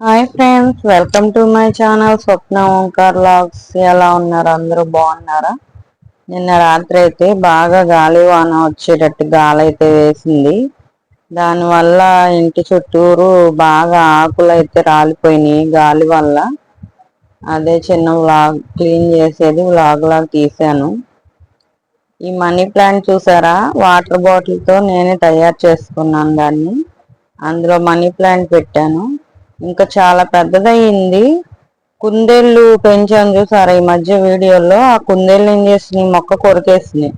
Hi friends welcome to my channel Swapna Omkar logs ఎలా ఉన్నారు? అందరూ బాగున్నారా? నిన్న రాత్రి అయితే బాగా గాలి వాన వచ్చేటట్టు గాలి అయితే వేసింది. దానివల్ల ఇంటి చుట్టూరు బాగా ఆకులు అయితే రాలిపోయినాయి గాలి వల్ల. అదే చిన్న వ్లాగ్ క్లీన్ చేసేది వ్లాగ్ లాగా తీసాను ఈ మనీ ప్లాంట్ చూసారా? వాటర్ బాటిల్తో నేనే తయారు చేసుకున్నాను దాన్ని. అందులో మనీ ప్లాంట్ పెట్టాను. ఇంకా చాలా పెద్దదయ్యింది. కుందేళ్ళు పెంచాను చూసారా ఈ మధ్య వీడియోలో. ఆ కుందేళ్ళు ఏం చేసినాయి మొక్క కొరికేసినాయి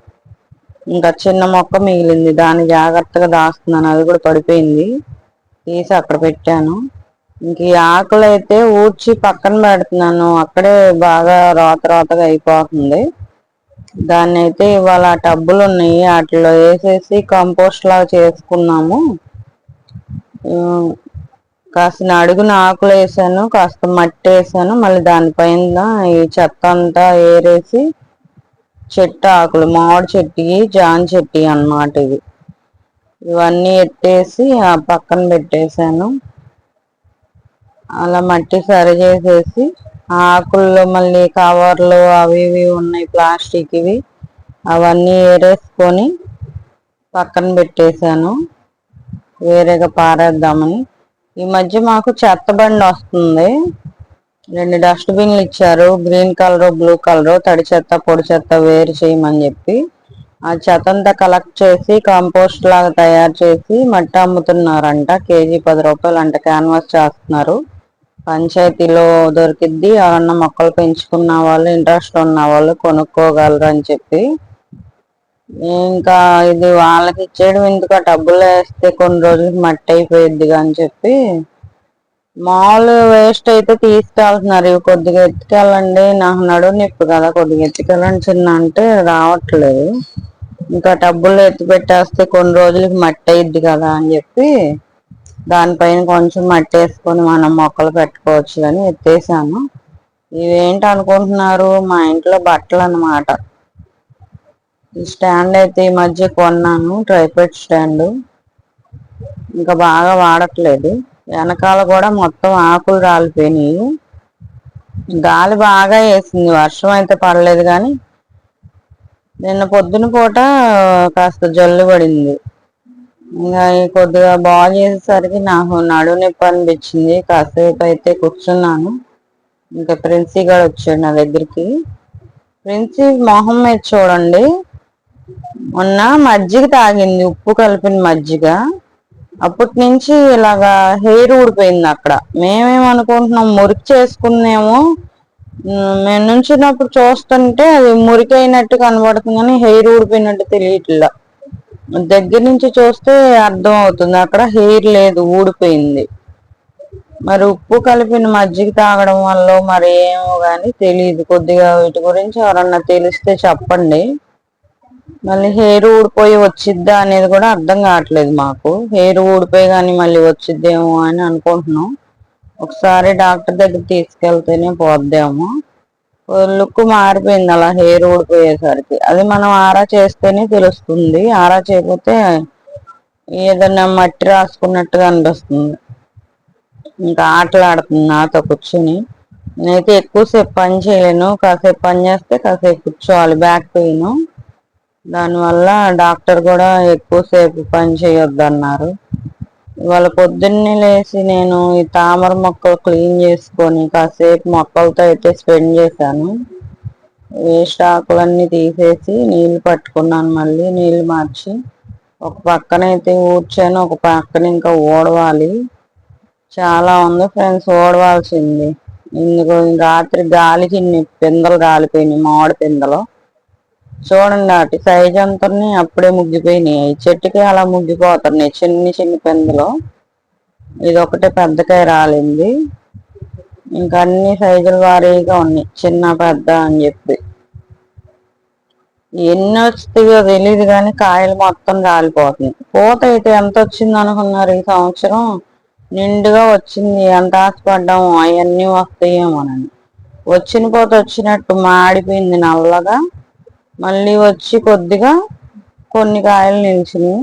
ఇంకా చిన్న మొక్క మిగిలింది. దాన్ని జాగ్రత్తగా దాస్తున్నాను. అది కూడా పడిపోయింది. తీసి అక్కడ పెట్టాను. ఇంక ఈ ఆకులు అయితే ఊడ్చి పక్కన పెడుతున్నాను. అక్కడే బాగా రోత రోతగా అయిపోతుంది. దాన్ని అయితే ఇవాళ టబ్బులు ఉన్నాయి. వాటిలో వేసేసి కంపోస్ట్ లాగా చేసుకున్నాము. కాసిన అడుగున ఆకులు వేసాను కాస్త మట్టి వేసాను మళ్ళీ దానిపైన ఈ చెత్త అంతా ఏరేసి చెట్టు ఆకులు మామిడి చెట్టు జాన్ చెట్టు అన్నమాట ఇవి. ఇవన్నీ ఎట్టేసి ఆ పక్కన పెట్టేశాను అలా మట్టి సరి చేసేసి ఆకుల్లో మళ్ళీ కవర్లు అవి ఇవి ఉన్నాయి ప్లాస్టిక్ ఇవి అవన్నీ ఏరేసుకొని పక్కన పెట్టేశాను వేరేగా పారేద్దామని. ఈ మధ్య మాకు చెత్త బండి వస్తుంది. రెండు డస్ట్బిన్లు ఇచ్చారు. గ్రీన్ కలర్ బ్లూ కలర్ తడి చెత్త పొడి చెత్త వేరు చేయమని చెప్పి. ఆ చెత్తంతా కలెక్ట్ చేసి కంపోస్ట్ లాగా తయారు చేసి మట్టి అమ్ముతున్నారంట. కేజీ పది రూపాయలు అంట క్యాన్వాస్ చేస్తున్నారు. పంచాయతీలో దొరికిద్ది. ఎవరన్నా మొక్కలు పెంచుకున్న వాళ్ళు ఇంట్రెస్ట్ ఉన్న వాళ్ళు కొనుక్కోగలరు అని చెప్పి ఇంకా ఇది వాళ్ళకి ఇచ్చేయడం ఎందుకు? డబ్బులు వేస్తే కొన్ని రోజులకి మట్టి అయిపోయిద్ది అని చెప్పి మామూలు వేస్ట్ అయితే తీసుకెళ్తున్నారు. ఇవి కొద్దిగా ఎత్తుకెళ్ళండి నాకు నడు నిప్పు కదా కొద్దిగా ఎత్తుకెళ్ళండి చిన్న అంటే రావట్లేదు. ఇంకా డబ్బులు ఎత్తి పెట్టేస్తే కొన్ని రోజులకి మట్టి అయిద్ది కదా అని చెప్పి దానిపైన కొంచెం మట్టి వేసుకొని మనం మొక్కలు పెట్టుకోవచ్చు అని ఎత్తేసాను. ఇవేంటి అనుకుంటున్నారు? మా ఇంట్లో బట్టలు అనమాట ఈ స్టాండ్ అయితే ఈ మధ్య కొన్నాను ట్రైపెడ్ స్టాండ్. ఇంకా బాగా వాడట్లేదు. వెనకాల కూడా మొత్తం ఆకులు రాలిపోయినాయి. గాలి బాగా వేసింది. వర్షం అయితే పడలేదు కానీ నిన్న పొద్దున పూట కాస్త జల్లు పడింది. ఇంకా కొద్దిగా బాగు చేసేసరికి నాకు నడు నొప్పి అనిపించింది. కాసేపు అయితే కూర్చున్నాను. ఇంకా ప్రిన్సీ గారు వచ్చాడు నా దగ్గరికి. ప్రిన్సీ మొహం మీద చూడండి. మొన్న మజ్జిగ తాగింది ఉప్పు కలిపిన మజ్జిగ. అప్పటి నుంచి ఇలాగా హెయిర్ ఊడిపోయింది అక్కడ. మేమేమనుకుంటున్నాం మురికి చేసుకున్నామో మేము నుంచినప్పుడు చూస్తుంటే అది మురికి అయినట్టు కనబడుతుంది కానీ హెయిర్ ఊడిపోయినట్టు తెలియట్లా. దగ్గర నుంచి చూస్తే అర్థం అవుతుంది అక్కడ హెయిర్ లేదు ఊడిపోయింది. మరి ఉప్పు కలిపిన మజ్జిగ తాగడం వల్ల మరి ఏమో కానీ తెలియదు. కొద్దిగా వీటి గురించి ఎవరన్నా తెలిస్తే చెప్పండి. మళ్ళీ హెయిర్ ఊడిపోయి వచ్చిద్దా అనేది కూడా అర్థం కావట్లేదు మాకు. హెయిర్ ఊడిపోయి కానీ మళ్ళీ వచ్చిద్దేమో అని అనుకుంటున్నాం. ఒకసారి డాక్టర్ దగ్గర తీసుకెళ్తేనే పోద్దేమో. లుక్ మారిపోయింది అలా హెయిర్ ఊడిపోయేసరికి. అది మనం ఆరా చేస్తేనే తెలుస్తుంది. ఆరా చేయకపోతే ఏదన్నా మట్టి రాసుకున్నట్టుగా అనిపిస్తుంది. ఇంకా ఆటలాడుతుంది నాతో కూర్చుని. నేనైతే ఎక్కువసేపు పని చేయలేను. కాసేపు పని చేస్తే కాసేపు కూర్చోవాలి. Back pain. దానివల్ల డాక్టర్ కూడా ఎక్కువసేపు పని చేయొద్దు అన్నారు ఇవాళ పొద్దున్నే లేచి నేను ఈ తామర మొక్కలు క్లీన్ చేసుకొని కాసేపు మొక్కలతో అయితే స్పెండ్ చేశాను. వేస్ట్ ఆకులన్నీ తీసేసి నీళ్ళు పట్టుకున్నాను మళ్ళీ నీళ్ళు మార్చి. ఒక పక్కన అయితే ఊడ్చాను ఒక పక్కన ఇంకా ఊడవాలి చాలా ఉంది ఫ్రెండ్స్ ఊడవాల్సింది ఇందుకు రాత్రి గాలికి పిందలు కాలిపోయినాయి మామిడి పిందలు. చూడండి అటు సైజ్ అంతని అప్పుడే ముగ్గిపోయినాయి. చెట్టుకి అలా ముగ్గిపోతున్నాయి చిన్ని చిన్ని పెందులు. ఇది ఒకటే పెద్దకాయ రాలింది. ఇంకా అన్ని సైజుల వారీగా ఉన్నాయి చిన్న పెద్ద అని చెప్పి. ఎన్ని వస్తాయో తెలియదు కానీ కాయలు మొత్తం రాలిపోతున్నాయి. పూత అయితే ఎంత వచ్చింది అనుకున్నారు ఈ సంవత్సరం? నిండుగా వచ్చింది. ఎంత ఆశపడ్డాము అవన్నీ వస్తాయేమోనని. వచ్చిన పూత వచ్చినట్టు మాడిపోయింది నల్లగా. మళ్ళీ వచ్చి కొద్దిగా కొన్ని కాయలు నిలిచినాయి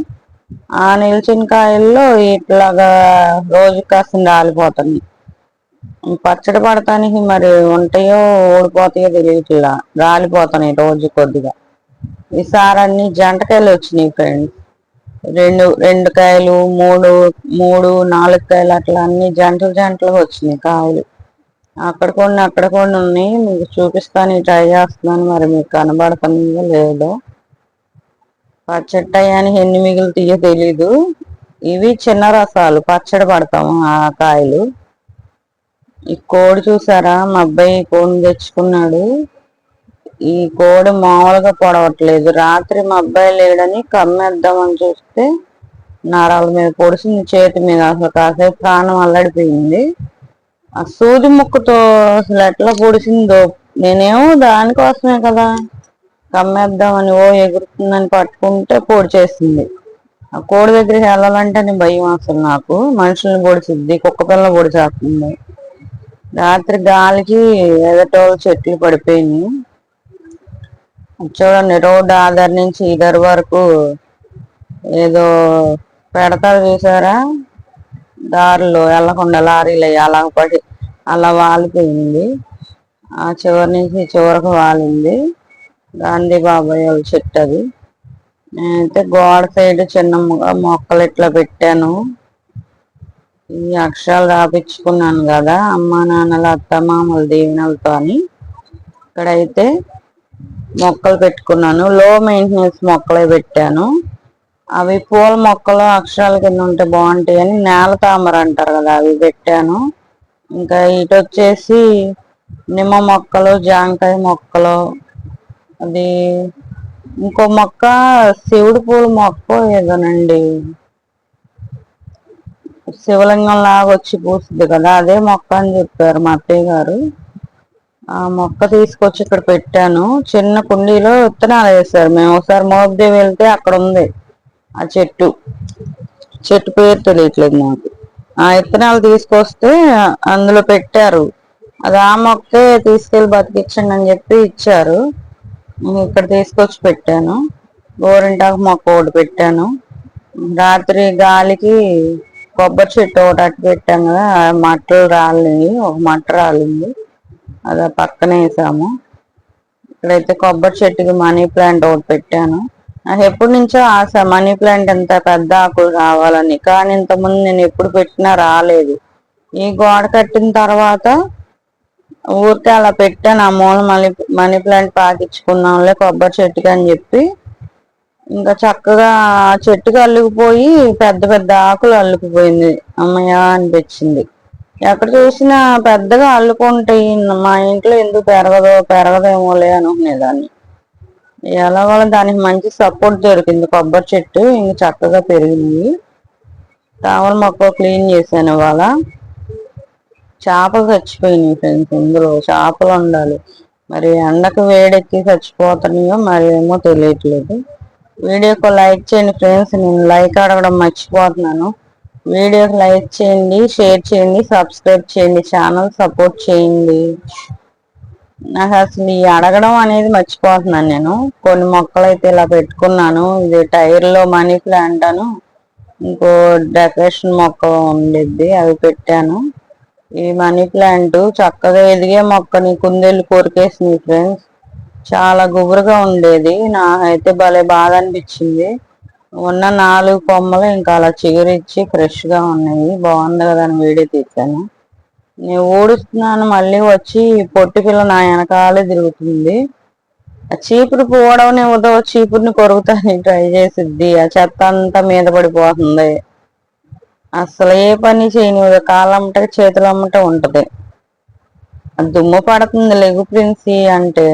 ఆ నిలిచిన కాయల్లో ఇట్లాగా రోజు కాస్త రాలిపోతున్నాయి పచ్చడి పడటానికి మరి ఉంటాయో ఓడిపోతాయో తెలియట్లా. రాలిపోతున్నాయి రోజు కొద్దిగా. ఈసారి అన్ని జంటకాయలు వచ్చినాయి ఫ్రెండ్స్. రెండు రెండు కాయలు మూడు మూడు నాలుగు కాయలు అట్లా అన్ని జంటలు జంటలు వచ్చినాయి కాయలు. అక్కడ కొన్ని అక్కడ కొన్ని ఉన్నాయి. మీకు చూపిస్తాను ట్రై చేస్తున్నాను. మరి మీకు కనబడుతుందో లేదో. పచ్చడి టయానికి ఎన్ని మిగులుతాయో తెలీదు. ఇవి చిన్న రసాలు పచ్చడి పడతాము ఆ కాయలు. ఈ కోడి చూసారా? మా అబ్బాయి కోడిని తెచ్చుకున్నాడు. ఈ కోడి మామూలుగా పొడవట్లేదు. రాత్రి మా అబ్బాయి లేడని కమ్మేద్దామని చూస్తే నరాల మీద పొడిసింది చేతి మీద. అసలు కాసేపు ప్రాణం అల్లడిపోయింది. ఆ సూది ముక్కుతో అసలు ఎట్లా పొడిచిందో నేనేమో దానికోసమే కదా కమ్మేద్దామని ఓ ఎగురుతుందని పట్టుకుంటే పొడి చేసింది ఆ కోడి దగ్గరికి వెళ్ళాలంటే భయం అసలు నాకు. మనుషుల్ని పొడిచిద్ది కుక్క పిల్లలు పొడి చేస్తుంది రాత్రి గాలికి ఎదటోళ్ళు చెట్లు పడిపోయినాయి. చూడండి రోడ్డు ఆధార్ నుంచి ఇదర్ వరకు ఏదో పెడతారు చూసారా దారిలో వెళ్ళకుండా లారీలు అయ్యి అలా పడి అలా వాలిపోయింది. ఆ చివరి నుంచి చివరకు వాలింది. గాంధీ బాబాయ్ వాళ్ళ చెట్టు అది. నేనైతే గోడ సైడ్ చిన్న మొక్కలు ఇట్లా పెట్టాను. ఈ అక్షరాలు రాపించుకున్నాను కదా అమ్మ నాన్నల అత్తమామల దీవెనలతో అని. ఇక్కడైతే మొక్కలు పెట్టుకున్నాను. లో మెయింటెనెన్స్ మొక్కలే పెట్టాను. అవి పూల మొక్కలు అక్షరాల కింద ఉంటే బాగుంటాయి అని నేల తామర అంటారు కదా అవి పెట్టాను. ఇంకా ఇటు వచ్చేసి నిమ్మ మొక్కలు జాంకాయ మొక్కలు అది ఇంకో మొక్క శివుడు పూల మొక్క ఏదోనండి. శివలింగం లాగా వచ్చి పూస్తుంది కదా అదే మొక్క అని చెప్పారు మా అత్తయ్య గారు. ఆ మొక్క తీసుకొచ్చి ఇక్కడ పెట్టాను. చిన్న కుండీలో విత్తనాలు వేసారు మేము ఒకసారి మోగ్దేవి వెళ్తే అక్కడ ఉంది. ఆ చెట్టు. చెట్టు పేరు తెలియట్లేదు నాకు ఆ విత్తనాలు తీసుకొస్తే అందులో పెట్టారు. అది ఆ మొక్కే తీసుకెళ్ళి బతికించండి అని చెప్పి ఇచ్చారు. ఇక్కడ తీసుకొచ్చి పెట్టాను. గోరింటాకు మొక్క ఒకటి పెట్టాను. రాత్రి గాలికి కొబ్బరి చెట్టు ఒకటి అట్టు పెట్టాం కదా మట్టలు రాలింది ఒక మట్ట రాలింది. అది పక్కన వేసాము. ఇక్కడైతే కొబ్బరి చెట్టుకి మనీ ప్లాంట్ ఒకటి పెట్టాను. నాకు ఎప్పటి నుంచో ఆశ మనీ ప్లాంట్ ఎంత పెద్ద ఆకులు రావాలని కానీ ఇంతకుముందు నేను ఎప్పుడు పెట్టినా రాలేదు. ఈ గోడ కట్టిన తర్వాత ఊరికే అలా పెట్టాను ఆ మూల మనీ మనీ ప్లాంట్ పాకించుకున్నాంలే కొబ్బరి చెట్టుకి అని చెప్పి. ఇంకా చక్కగా చెట్టుకి అల్లుకుపోయి పెద్ద పెద్ద ఆకులు అల్లుకుపోయింది. అమ్మయ్య అనిపించింది. ఎక్కడ చూసినా పెద్దగా అల్లుకుంటాయి మా ఇంట్లో ఎందుకు పెరగదో పెరగదేమోలే అనుకునేదాన్ని. ఎలా దానికి మంచి సపోర్ట్ దొరికింది కొబ్బరి చెట్టు ఇంక చక్కగా పెరిగింది. తామర మొక్క క్లీన్ చేశాను ఇవాళ. చేపలు చచ్చిపోయినాయి ఫ్రెండ్స్ ఇందులో చేపలు ఉండాలి మరి ఎండకు వేడెక్కి చచ్చిపోతున్నాయో మరి ఏమో తెలియట్లేదు. వీడియోకి లైక్ చేయండి ఫ్రెండ్స్ నేను లైక్ అడగడం మర్చిపోతున్నాను. వీడియోకి లైక్ చేయండి షేర్ చేయండి సబ్స్క్రైబ్ చేయండి ఛానల్ సపోర్ట్ చేయండి. నాకు అసలు ఈ అడగడం అనేది మర్చిపోతున్నాను నేను. కొన్ని మొక్కలు అయితే ఇలా పెట్టుకున్నాను. ఇది టైర్లో మనీ ప్లాంట్ అను ఇంకో డెకరేషన్ మొక్క ఉండిద్ది అవి పెట్టాను. ఈ మనీ ప్లాంట్ చక్కగా ఎదిగే మొక్కని కుందేళ్ళు కోరికేసింది ఫ్రెండ్స్. చాలా గుబురుగా ఉండేది. నాకైతే భలే బాధ అనిపించింది. ఉన్న నాలుగు కొమ్మలు ఇంకా అలా చిగురిచ్చి ఫ్రెష్గా ఉన్నాయి. బాగుంది కదా అని వీడియో తీశాను. నేను ఊడుస్తున్నాను మళ్ళీ వచ్చి పొట్టి పిల్ల నా వెనకాలే తిరుగుతుంది. ఆ చీపురు పోవడం ఇవ్వదో చీపురుని కొరుకుతానికి ట్రై చేసిద్ది. ఆ చెత్త అంతా మీద పడిపోతుంది. అసలు ఏ పని చేయని కాలమ్మట చేతులు అమ్మట ఉంటది. దుమ్ము పడుతుంది లెగు ప్రిన్సి అంటే.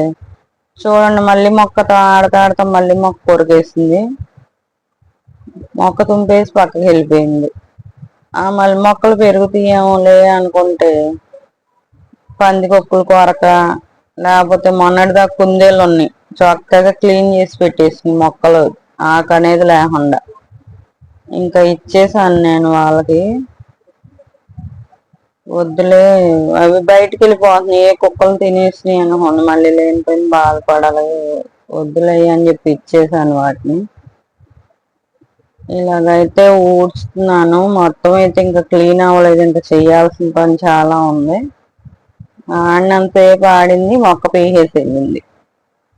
చూడండి మళ్ళీ మొక్కతో ఆడతా మళ్ళీ మొక్క కొరికేసింది. మొక్క తుంపేసి పక్కకి వెళ్ళిపోయింది. మళ్ళీ మొక్కలు పెరుగుతాయేమోలే అనుకుంటే పందికొక్కులు కొరక లేకపోతే మొన్నటిదాకా కుందేళ్ళు ఉన్నాయి. చక్కగా క్లీన్ చేసి పెట్టేసింది మొక్కలు. ఆకు అనేది లేకుండా. ఇంకా ఇచ్చేసాను నేను వాళ్ళకి. వద్దులే అవి బయటికి వెళ్ళిపోతున్నాయి ఏ కుక్కలు తినేసినాయి అనుకోండి మళ్ళీ లేనిపోయిన బాధపడాలి. వద్దులే అని చెప్పి ఇచ్చేసాను వాటిని. ఇలాగైతే ఊడ్చుతున్నాను. మొత్తం అయితే ఇంకా క్లీన్ అవ్వలేదు. ఇంకా చేయాల్సిన పని చాలా ఉంది. ఆడినంతసేపు ఆడింది. మొక్క పీసేసి వెళ్ళింది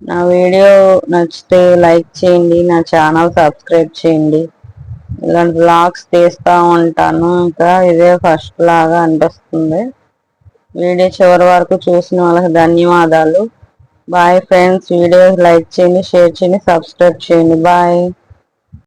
నా వీడియో నచ్చితే లైక్ చేయండి. నా ఛానల్ సబ్స్క్రైబ్ చేయండి. ఇలాంటి బ్లాగ్స్ తీస్తూ ఉంటాను. ఇంకా ఇదే ఫస్ట్ లాగా అనిపిస్తుంది. వీడియో చివరి వరకు చూసిన వాళ్ళకి ధన్యవాదాలు. Bye friends. వీడియోస్ లైక్ చేయండి షేర్ చేయండి సబ్స్క్రైబ్ చేయండి. బాయ్.